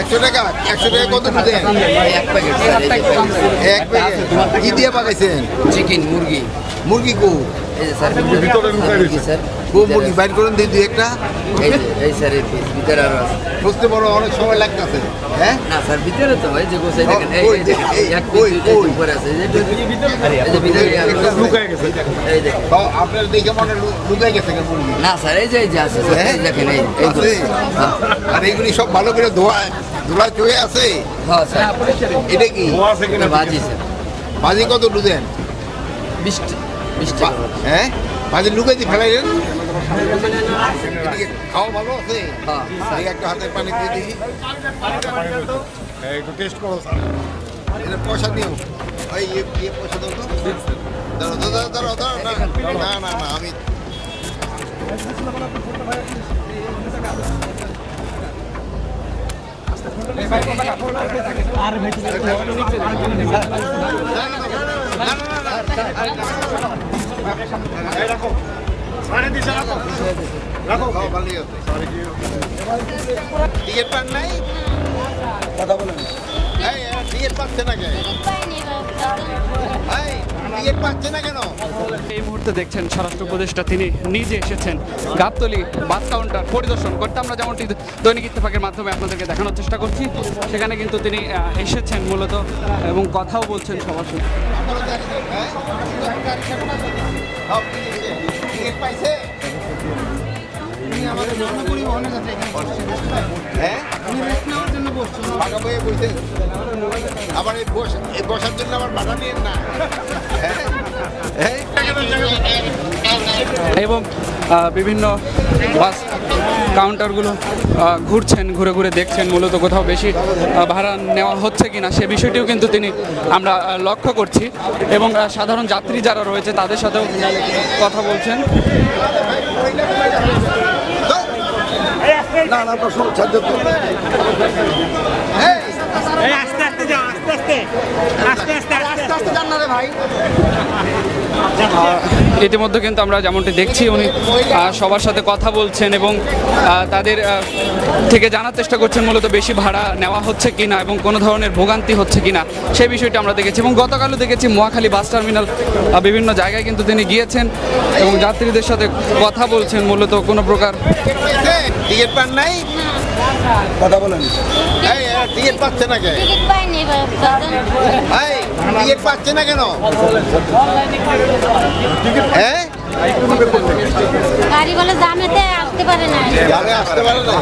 একশো টাকা? একশো টাকা কত দেন এক প্যাকেট এক প্যাকেট। কি দিয়ে পাকাইছেন? চিকেন মুরগি। মুরগি কো? স্যার ভিতরে স্যার কো মুরগি বাইর করেন দুই একটা। এই স্যার এই piece, ভিতরে আরও আছে। বুঝতে পারো অনেক সময় লাগতেছে হ্যাঁ? না স্যার ভিতরে তো এই যে গোছাই দেখেন এই এক ওই, পিস উপরে আছে এই যে এই যে ভিতরে লুকায় গেছে এই দেখেন। আপনার দেখে মনে লুকায় গেছে কেন মুরগি? না স্যার এই যে এই যে আছে স্যার, এই দেখেন এই এই হ্যাঁ আর এইগুলি সব ভালো করে ধোয়া ধোলা চয়ে আছে? হ্যাঁ স্যার। এটা কি? স্যার ভাজি কত টাকা হ্যাঁ? ভাজি লুকাই দিয়ে ফেলাইলেন খাওয়া ভালো আছে হ্যাঁ একটা হাতের পানি দিয়ে দিই একটু টেস্ট করো এটা পয়সা দিও এই ইয়ে ইয়ে পয়সা দাও তো দাঁড়াও দাঁড়াও দাঁড়াও দাঁড়াও দাঁড়াও না না না আমি মানে দিছে কথা বলেন টিকিট পাচ্ছে না এই টিকিট পাচ্ছে না কেন? এই মুহূর্তে দেখছেন স্বরাষ্ট্র উপদেষ্টা তিনি নিজে এসেছেন। গাবতলি বাস কাউন্টার পরিদর্শন করতে আমরা যেমনটি দৈনিক ইত্তেফাকের মাধ্যমে আপনাদেরকে দেখানোর চেষ্টা করছি সেখানে কিন্তু তিনি এসেছেন মূলত এবং কথাও বলছেন সবার সাথে। টিকিট পাইছে হ্যাঁ? বইতে আবার এই বস, এই বসার জন্য আবার বাধা নিয়ে না। এবং বিভিন্ন বাস কাউন্টারগুলো ঘুরছেন, ঘুরে ঘুরে দেখছেন, মূলত কোথাও বেশি ভাড়া নেওয়া হচ্ছে কিনা, সে বিষয়টিও কিন্তু তিনি, আমরা লক্ষ্য করছি। এবং সাধারণ যাত্রী যারা রয়েছে, তাদের সাথেও কথা বলছেন। না না করুন। এই, আস্তে আস্তে যাও আস্তে আস্তে আস্তে আস্তে আস্তে আস্তে যান না রে ভাই ইতিমধ্যে কিন্তু আমরা যেমনটি দেখছি উনি সবার সাথে কথা বলছেন এবং তাদের থেকে জানার চেষ্টা করছেন মূলত বেশি ভাড়া নেওয়া হচ্ছে কিনা এবং কোনো ধরনের ভোগান্তি হচ্ছে কিনা সেই বিষয়টি আমরা দেখেছি এবং গতকালও দেখেছি মহাখালী বাস টার্মিনাল বিভিন্ন জায়গায় কিন্তু তিনি গিয়েছেন এবং যাত্রীদের সাথে কথা বলছেন মূলত কোনো প্রকার? টিকিট পান নাই? কথা বলেন। টিকিট পাচ্ছে না টিকিট পাচ্ছে না কেন? হ্যাঁ? গাড়ি জামেতে আসতে পারে না। আরে আসতে পারে না।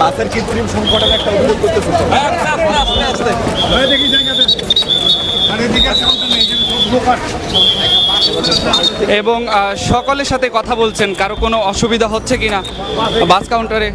বাসের কৃত্রিম সংকটের একটা অভিযোগ করতেছে। দেখি জায়গাতে আরে এদিকে সাউন্ড নেই এখানে সব এবং সকলের সাথে কথা বলছেন কারও কোনো অসুবিধা হচ্ছে কিনা? বাস কাউন্টারে